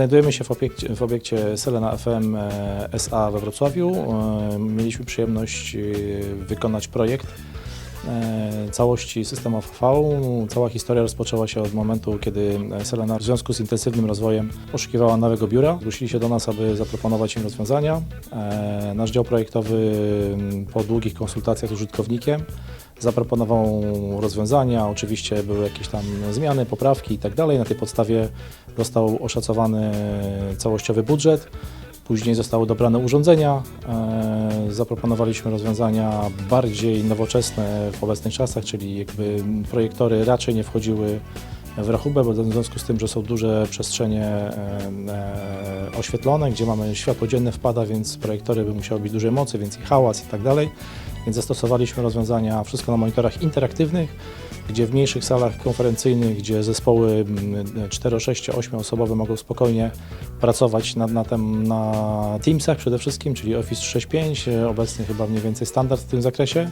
Znajdujemy się w obiekcie, w obiekcie Selena FM e, SA we Wrocławiu. E, Mieliśmy przyjemność e, wykonać projekt całości systemu AV. Cała historia rozpoczęła się od momentu, kiedy Selena w związku z intensywnym rozwojem poszukiwała nowego biura. Zgłosili się do nas, aby zaproponować im rozwiązania. Nasz dział projektowy po długich konsultacjach z użytkownikiem zaproponował rozwiązania. Oczywiście były jakieś tam zmiany, poprawki i tak dalej. Na tej podstawie został oszacowany całościowy budżet. Później zostały dobrane urządzenia. E, Zaproponowaliśmy rozwiązania bardziej nowoczesne w obecnych czasach, czyli jakby projektory raczej nie wchodziły w rachubę, bo w związku z tym, że są duże przestrzenie e, e, oświetlone, gdzie mamy światło dzienne wpada, więc projektory by musiały być dużej mocy, więc i hałas i tak dalej. Więc zastosowaliśmy rozwiązania wszystko na monitorach interaktywnych, gdzie w mniejszych salach konferencyjnych, gdzie zespoły mm, 4, 6, 8 osobowe mogą spokojnie pracować na, na, tem, na Teamsach przede wszystkim, czyli Office 365, e, obecny chyba mniej więcej standard w tym zakresie.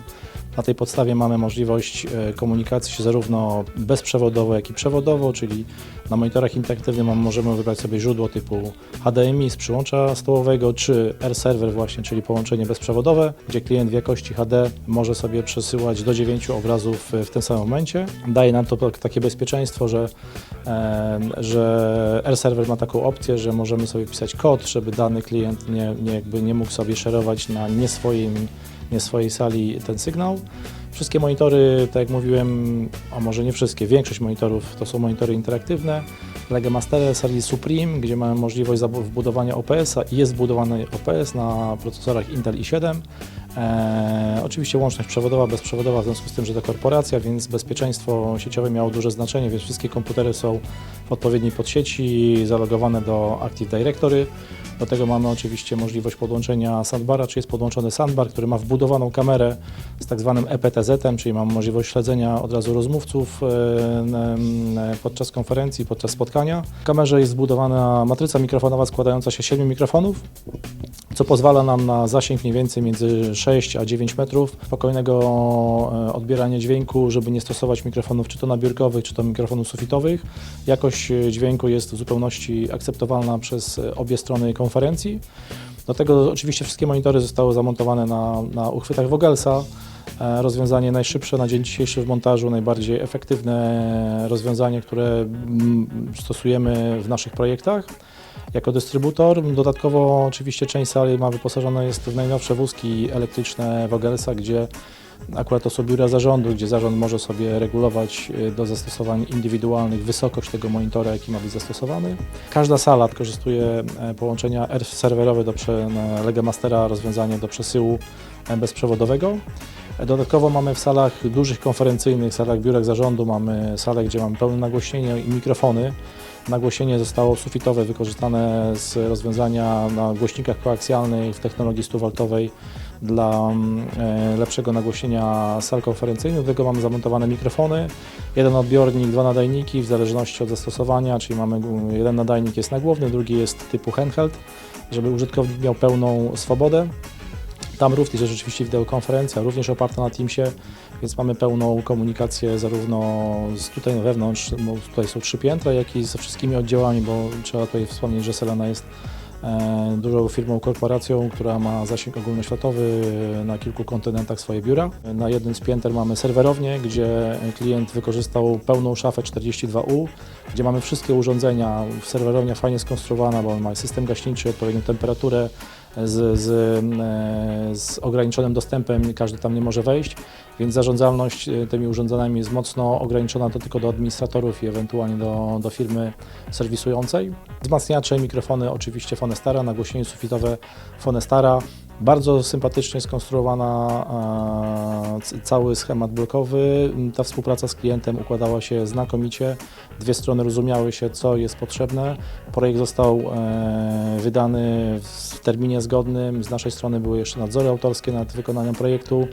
Na tej podstawie mamy możliwość e, komunikacji zarówno bezprzewodowo, jak i przewodowo, czyli na monitorach interaktywnych możemy wybrać sobie źródło typu HDMI z przyłącza stołowego, czy R-Server właśnie, czyli połączenie bezprzewodowe, gdzie klient w jakości HD może sobie przesyłać do 9 obrazów w tym samym momencie. Daje nam to tak- takie bezpieczeństwo, że, e, że R-Server ma taką opcję, że możemy sobie pisać kod, żeby dany klient nie, nie, jakby nie mógł sobie szerować na nie swoim nie swojej sali ten sygnał. Wszystkie monitory, tak jak mówiłem, a może nie wszystkie, większość monitorów to są monitory interaktywne. Lega Master serii Supreme, gdzie mamy możliwość wbudowania OPS-a i jest wbudowany OPS na procesorach Intel i7. E, oczywiście łączność przewodowa, bezprzewodowa, w związku z tym, że to korporacja, więc bezpieczeństwo sieciowe miało duże znaczenie, więc wszystkie komputery są w odpowiedniej podsieci, zalogowane do Active Directory. Do tego mamy oczywiście możliwość podłączenia sandbara, czy jest podłączony sandbar, który ma wbudowaną kamerę z tak zwanym EPTZ-em, czyli mamy możliwość śledzenia od razu rozmówców e, n- podczas konferencji, podczas spotkania. W kamerze jest zbudowana matryca mikrofonowa składająca się z 7 mikrofonów, co pozwala nam na zasięg mniej więcej między 6 a 9 metrów spokojnego e, odbierania dźwięku, żeby nie stosować mikrofonów czy to nabiórkowych, czy to mikrofonów sufitowych. Jakość e, dźwięku jest w zupełności akceptowalna przez e, obie strony konferencji. Do tego oczywiście wszystkie monitory zostały zamontowane na, na uchwytach Vogelsa. Rozwiązanie najszybsze na dzień dzisiejszy w montażu, najbardziej efektywne rozwiązanie, które mm, stosujemy w naszych projektach jako dystrybutor. Dodatkowo oczywiście część sali ma wyposażona jest w najnowsze wózki elektryczne Vogelsa, gdzie akurat to są biura zarządu, gdzie zarząd może sobie regulować y, do zastosowań indywidualnych wysokość tego monitora, jaki ma być zastosowany. Każda sala wykorzystuje e, połączenia R-serwerowe do prze, na Lega Mastera, rozwiązanie do przesyłu e, bezprzewodowego. E, Dodatkowo mamy w salach dużych konferencyjnych, salach biurek zarządu, mamy salę, gdzie mamy pełne nagłośnienie i mikrofony. Nagłośnienie zostało sufitowe, wykorzystane z rozwiązania na głośnikach koaksjalnych w technologii 100V dla mm, e, lepszego nagłośnienia sal konferencyjnych. Do tego mamy zamontowane mikrofony, jeden odbiornik, dwa nadajniki w zależności od zastosowania, czyli mamy mm, jeden nadajnik jest nagłowny, drugi jest typu handheld, żeby użytkownik miał pełną swobodę. Tam również jest rzeczywiście wideokonferencja, również oparta na Teamsie, więc mamy pełną komunikację zarówno z tutaj wewnątrz, bo tutaj są trzy piętra, jak i ze wszystkimi oddziałami, bo trzeba tutaj wspomnieć, że Selena jest e, dużą firmą, korporacją, która ma zasięg ogólnoświatowy na kilku kontynentach swoje biura. Na jednym z pięter mamy serwerownię, gdzie klient wykorzystał pełną szafę 42U, gdzie mamy wszystkie urządzenia. Serwerownia fajnie skonstruowana, bo ma system gaśniczy, odpowiednią temperaturę, z, z, e, z ograniczonym dostępem, każdy tam nie może wejść, więc zarządzalność e, tymi urządzeniami jest mocno ograniczona to tylko do administratorów i ewentualnie do, do firmy serwisującej. Wzmacniacze, mikrofony oczywiście Fonestara, nagłośnienie sufitowe Fonestara. Bardzo sympatycznie skonstruowana e, cały schemat blokowy. Ta współpraca z klientem układała się znakomicie. Dwie strony rozumiały się, co jest potrzebne. Projekt został e, wydany w terminie zgodnym. Z naszej strony były jeszcze nadzory autorskie nad wykonaniem projektu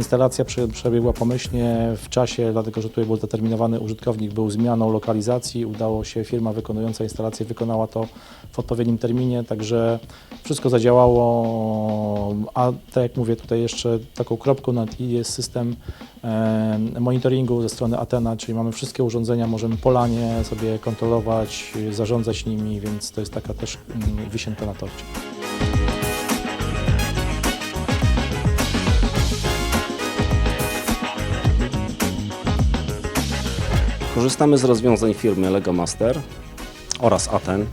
Instalacja prze, przebiegła pomyślnie w czasie, dlatego że tutaj był zdeterminowany użytkownik, był zmianą lokalizacji. Udało się, firma wykonująca instalację wykonała to w odpowiednim terminie, także wszystko zadziałało. A tak jak mówię, tutaj jeszcze taką kropką nad i jest system e, monitoringu ze strony Atena, czyli mamy wszystkie urządzenia, możemy polanie sobie kontrolować, zarządzać nimi, więc to jest taka też mm, wisienka na torcie. Korzystamy z rozwiązań firmy Lego Master oraz Aten. E,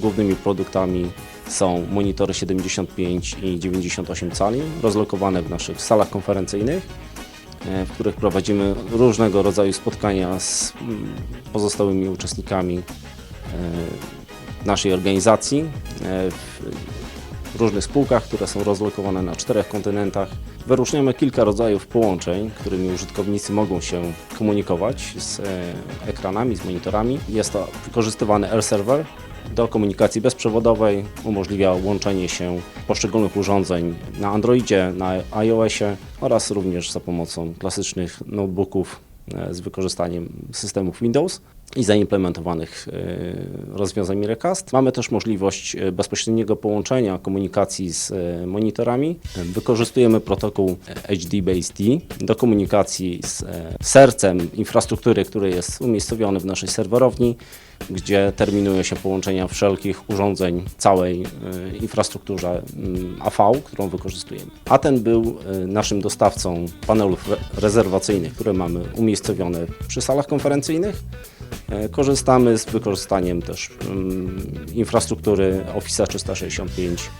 Głównymi produktami są monitory 75 i 98 cali, rozlokowane w naszych salach konferencyjnych, e, w których prowadzimy różnego rodzaju spotkania z mm, pozostałymi uczestnikami e, naszej organizacji w różnych spółkach, które są rozlokowane na czterech kontynentach. Wyróżniamy kilka rodzajów połączeń, którymi użytkownicy mogą się komunikować z e, ekranami, z monitorami. Jest to wykorzystywany Air Server do komunikacji bezprzewodowej, umożliwia łączenie się poszczególnych urządzeń na Androidzie, na iOSie oraz również za pomocą klasycznych notebooków e, z wykorzystaniem systemów Windows i zaimplementowanych e, rozwiązań Miracast. Mamy też możliwość e, bezpośredniego połączenia komunikacji z e, monitorami. Wykorzystujemy protokół HDBaseD do komunikacji z sercem infrastruktury, który jest umiejscowiony w naszej serwerowni, gdzie terminuje się połączenia wszelkich urządzeń całej infrastrukturze mm, AV, którą wykorzystujemy. A ten był naszym dostawcą panelów re- rezerwacyjnych, które mamy umiejscowione przy salach konferencyjnych. E, Korzystamy z wykorzystaniem też mm, infrastruktury Office 365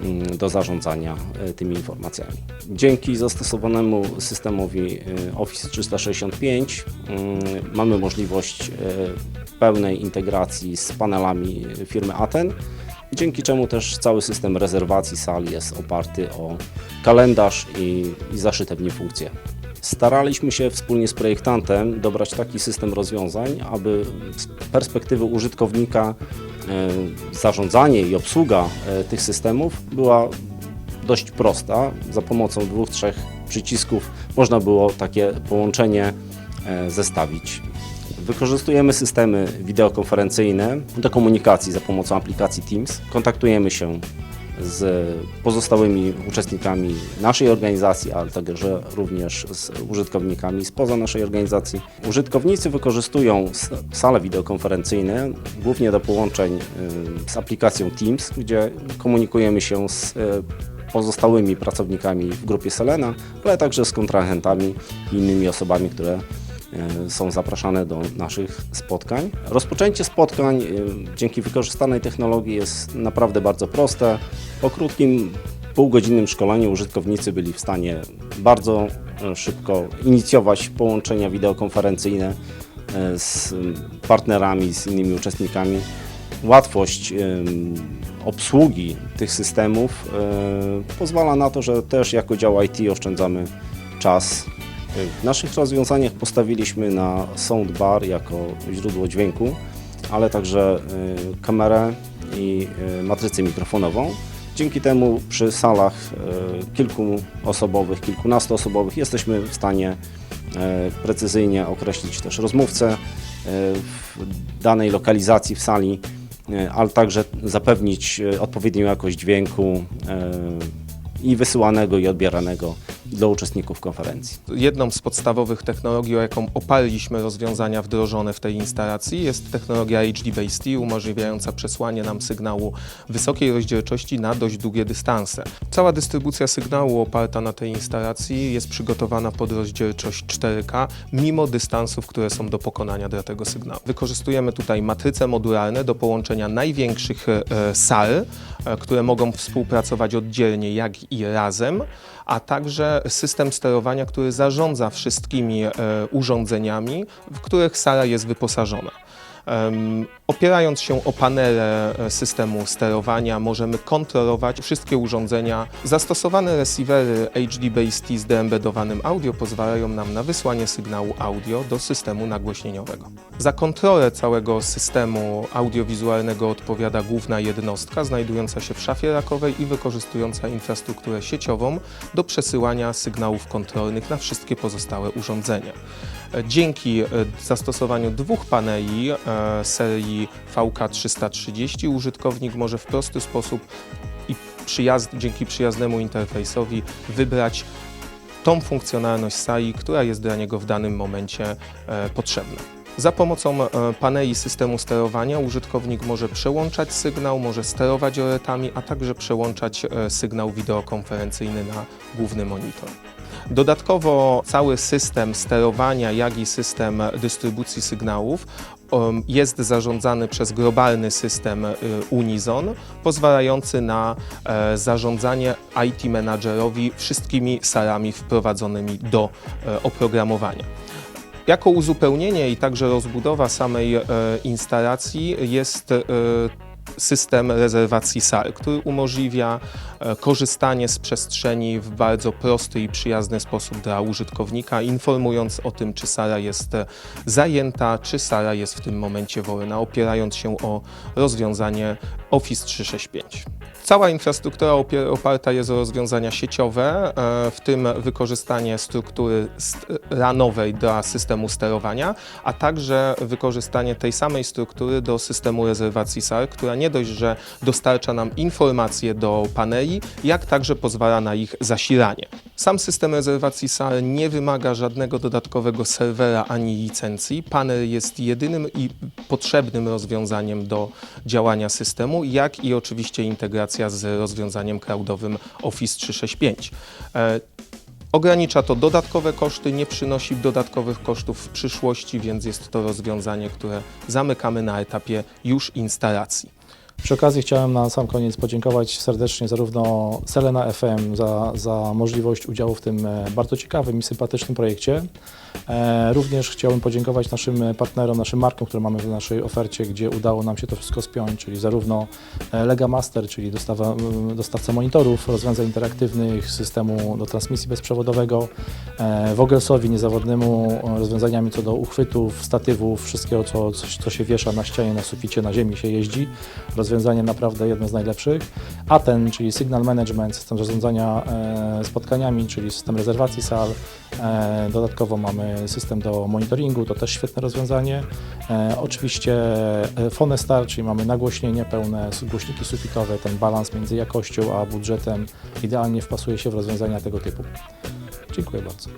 mm, do zarządzania e, tymi informacjami. Dzięki zastosowanemu systemowi e, Office 365 mm, mamy możliwość pełnej integracji z panelami firmy Aten, dzięki czemu też cały system rezerwacji sal jest oparty o kalendarz i, i zaszyte w nim funkcje. Staraliśmy się wspólnie z projektantem dobrać taki system rozwiązań, aby z perspektywy użytkownika e, zarządzanie i obsługa e, tych systemów była dość prosta. Za pomocą dwóch, trzech przycisków można było takie połączenie e, zestawić. Wykorzystujemy systemy wideokonferencyjne do komunikacji za pomocą aplikacji Teams. Kontaktujemy się z pozostałymi uczestnikami naszej organizacji, ale także również z użytkownikami spoza naszej organizacji. Użytkownicy wykorzystują sale wideokonferencyjne głównie do połączeń y, z aplikacją Teams, gdzie komunikujemy się z y, pozostałymi pracownikami w grupie Selena, ale także z kontrahentami i innymi osobami, które są zapraszane do naszych spotkań. Rozpoczęcie spotkań e, dzięki wykorzystanej technologii jest naprawdę bardzo proste. Po krótkim, półgodzinnym szkoleniu użytkownicy byli w stanie bardzo e, szybko inicjować połączenia wideokonferencyjne e, z partnerami, z innymi uczestnikami. Łatwość obsługi tych systemów e, pozwala na to, że też jako dział IT oszczędzamy czas. W naszych rozwiązaniach postawiliśmy na soundbar jako źródło dźwięku, ale także e, kamerę i e, matrycę mikrofonową. Dzięki temu przy salach e, kilkuosobowych, kilkunastoosobowych jesteśmy w stanie precyzyjnie określić też rozmówcę w danej lokalizacji w sali, ale także zapewnić odpowiednią jakość dźwięku i wysyłanego i odbieranego do uczestników konferencji. Jedną z podstawowych technologii, o jaką oparliśmy rozwiązania wdrożone w tej instalacji, jest technologia HDBaseD, umożliwiająca przesłanie nam sygnału wysokiej rozdzielczości na dość długie dystanse. Cała dystrybucja sygnału oparta na tej instalacji jest przygotowana pod rozdzielczość 4K, mimo dystansów, które są do pokonania dla tego sygnału. Wykorzystujemy tutaj matryce modularne do połączenia największych e, sal, e, które mogą współpracować oddzielnie, jak i razem, a także system sterowania, który zarządza wszystkimi e, urządzeniami, w których sala jest wyposażona. Opierając się o panele e, systemu sterowania, możemy kontrolować wszystkie urządzenia. Zastosowane receivery HD-Base T z deembedowanym audio pozwalają nam na wysłanie sygnału audio do systemu nagłośnieniowego. Za kontrolę całego systemu audiowizualnego odpowiada główna jednostka znajdująca się w szafie rakowej i wykorzystująca infrastrukturę sieciową do przesyłania sygnałów kontrolnych na wszystkie pozostałe urządzenia. E, Dzięki e, zastosowaniu dwóch paneli e, serii VK330 użytkownik może w prosty sposób i przyjazd, dzięki przyjaznemu interfejsowi wybrać tą funkcjonalność SAI, która jest dla niego w danym momencie e, potrzebna. Za pomocą e, paneli systemu sterowania użytkownik może przełączać sygnał, może sterować oretami, a także przełączać e, sygnał wideokonferencyjny na główny monitor. Dodatkowo cały system sterowania, jak i system dystrybucji sygnałów jest zarządzany przez globalny system y, Unison, pozwalający na e, zarządzanie IT menadżerowi wszystkimi SAR-ami wprowadzonymi do e, oprogramowania. Jako uzupełnienie i także rozbudowa samej e, instalacji jest e, system rezerwacji SAR, który umożliwia e, korzystanie z przestrzeni w bardzo prosty i przyjazny sposób dla użytkownika, informując o tym, czy Sara jest e, zajęta, czy Sara jest w tym momencie wolna, opierając się o rozwiązanie Office 365. Cała infrastruktura oparta jest o rozwiązania sieciowe, e, w tym wykorzystanie struktury st- ranowej dla systemu sterowania, a także wykorzystanie tej samej struktury do systemu rezerwacji SAR, która nie dość, że dostarcza nam informacje do paneli, jak także pozwala na ich zasilanie. Sam system rezerwacji SAR nie wymaga żadnego dodatkowego serwera ani licencji. Panel jest jedynym i potrzebnym rozwiązaniem do działania systemu, jak i oczywiście integracja z rozwiązaniem cloudowym Office 365. Ogranicza to dodatkowe koszty, nie przynosi dodatkowych kosztów w przyszłości, więc jest to rozwiązanie, które zamykamy na etapie już instalacji. Przy okazji chciałem na sam koniec podziękować serdecznie zarówno Selena FM za, za możliwość udziału w tym e, bardzo ciekawym i sympatycznym projekcie. E, również chciałbym podziękować naszym partnerom, naszym markom, które mamy w naszej ofercie, gdzie udało nam się to wszystko spiąć, czyli zarówno e, Lega Master, czyli dostawa, dostawca monitorów, rozwiązań interaktywnych, systemu do transmisji bezprzewodowego, Vogelsowi niezawodnemu rozwiązaniami co do uchwytów, statywów, wszystkiego co, co się wiesza na ścianie, na suficie, na ziemi się jeździ. Rozwiązanie naprawdę jedno z najlepszych. Aten, czyli Signal Management, system zarządzania e, spotkaniami, czyli system rezerwacji sal. E, dodatkowo mamy system do monitoringu, to też świetne rozwiązanie. E, oczywiście Fonestar, czyli mamy nagłośnienie pełne, głośniki sufitowe, ten balans między jakością a budżetem idealnie wpasuje się w rozwiązania tego typu. Dziękuję bardzo.